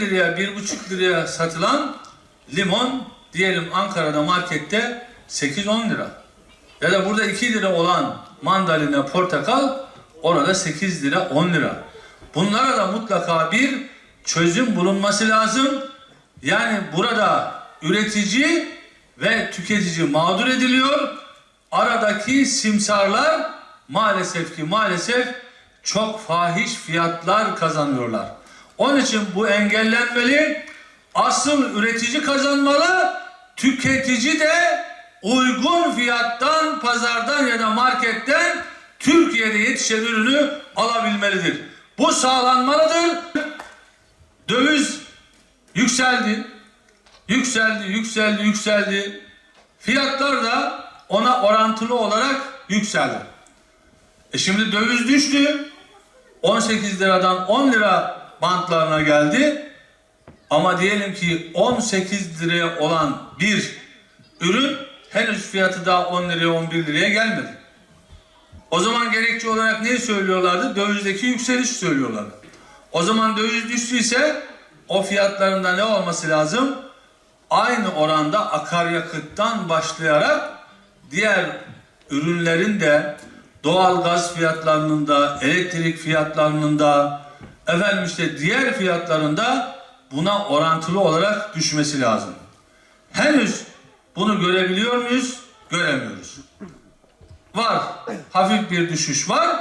liraya, bir buçuk liraya satılan limon diyelim Ankara'da markette 8-10 lira. Ya da burada 2 lira olan mandalina, portakal orada 8 lira, 10 lira. Bunlara da mutlaka bir çözüm bulunması lazım. Yani burada üretici ve tüketici mağdur ediliyor. Aradaki simsarlar maalesef ki maalesef çok fahiş fiyatlar kazanıyorlar. Onun için bu engellenmeli. Asıl üretici kazanmalı, tüketici de uygun fiyattan pazardan ya da marketten Türkiye'de yetişen ürünü alabilmelidir. Bu sağlanmalıdır. Döviz yükseldi. Yükseldi, yükseldi, yükseldi. Fiyatlar da ona orantılı olarak yükseldi. E şimdi döviz düştü. 18 liradan 10 lira bantlarına geldi. Ama diyelim ki 18 liraya olan bir ürün henüz fiyatı daha 10 liraya 11 liraya gelmedi. O zaman gerekçe olarak ne söylüyorlardı? Dövizdeki yükseliş söylüyorlardı. O zaman döviz düştüyse o fiyatlarında ne olması lazım? Aynı oranda akaryakıttan başlayarak diğer ürünlerin de doğal gaz fiyatlarının da, elektrik fiyatlarının da, efendim işte diğer fiyatlarında buna orantılı olarak düşmesi lazım. Henüz bunu görebiliyor muyuz? Göremiyoruz. Var. Hafif bir düşüş var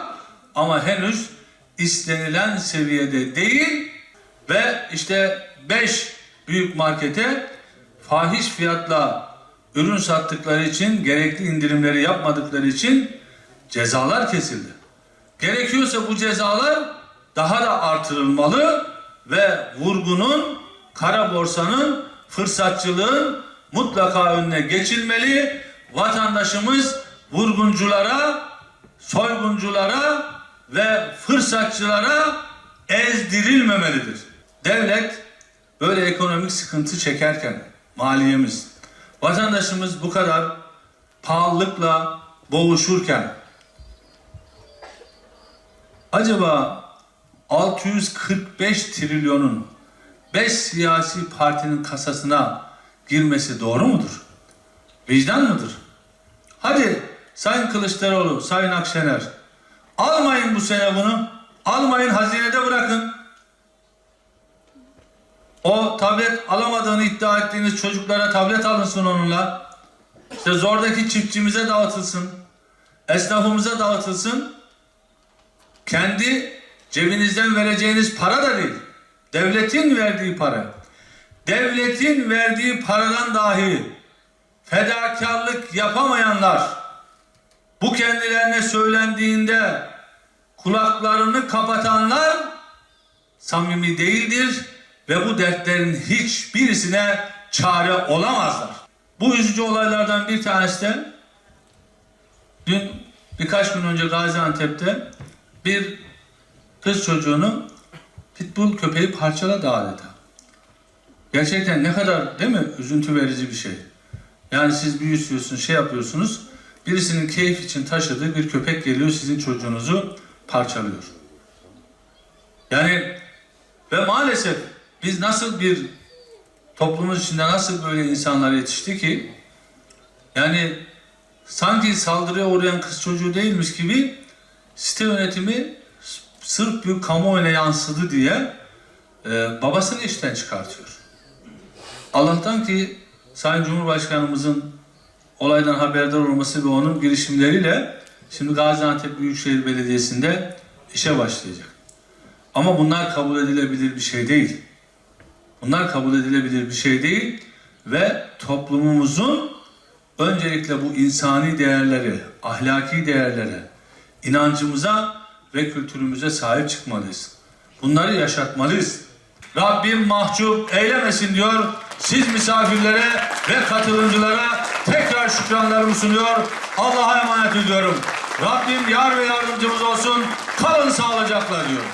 ama henüz istenilen seviyede değil ve işte 5 büyük markete fahiş fiyatla ürün sattıkları için gerekli indirimleri yapmadıkları için cezalar kesildi. Gerekiyorsa bu cezalar daha da artırılmalı ve vurgunun, kara borsanın, fırsatçılığın mutlaka önüne geçilmeli. Vatandaşımız vurgunculara, soygunculara ve fırsatçılara ezdirilmemelidir. Devlet böyle ekonomik sıkıntı çekerken maliyemiz, vatandaşımız bu kadar pahalılıkla boğuşurken acaba 645 trilyonun 5 siyasi partinin kasasına girmesi doğru mudur? Vicdan mıdır? Hadi Sayın Kılıçdaroğlu, Sayın Akşener almayın bu sene bunu. Almayın hazinede bırakın. O tablet alamadığını iddia ettiğiniz çocuklara tablet alınsın onunla. İşte zordaki çiftçimize dağıtılsın. Esnafımıza dağıtılsın. Kendi cebinizden vereceğiniz para da değil. Devletin verdiği para. Devletin verdiği paradan dahi fedakarlık yapamayanlar bu kendilerine söylendiğinde kulaklarını kapatanlar samimi değildir ve bu dertlerin hiçbirisine çare olamazlar. Bu üzücü olaylardan bir tanesi de dün birkaç gün önce Gaziantep'te bir kız çocuğunu pitbull köpeği parçaladı adeta. Gerçekten ne kadar değil mi üzüntü verici bir şey. Yani siz büyütüyorsunuz, şey yapıyorsunuz. Birisinin keyif için taşıdığı bir köpek geliyor sizin çocuğunuzu parçalıyor. Yani ve maalesef biz nasıl bir toplumumuz içinde nasıl böyle insanlar yetişti ki yani sanki saldırıya uğrayan kız çocuğu değilmiş gibi site yönetimi sırf bir kamuoyuna yansıdı diye e, babasını işten çıkartıyor. Allah'tan ki Sayın Cumhurbaşkanımızın olaydan haberdar olması ve onun girişimleriyle şimdi Gaziantep Büyükşehir Belediyesi'nde işe başlayacak. Ama bunlar kabul edilebilir bir şey değil. Bunlar kabul edilebilir bir şey değil ve toplumumuzun öncelikle bu insani değerleri, ahlaki değerlere, inancımıza ve kültürümüze sahip çıkmalıyız. Bunları yaşatmalıyız. Rabbim mahcup eylemesin diyor. Siz misafirlere ve katılımcılara tekrar şükranlarımı sunuyor. Allah'a emanet ediyorum. Rabbim yar ve yardımcımız olsun. Kalın sağlıcakla diyorum.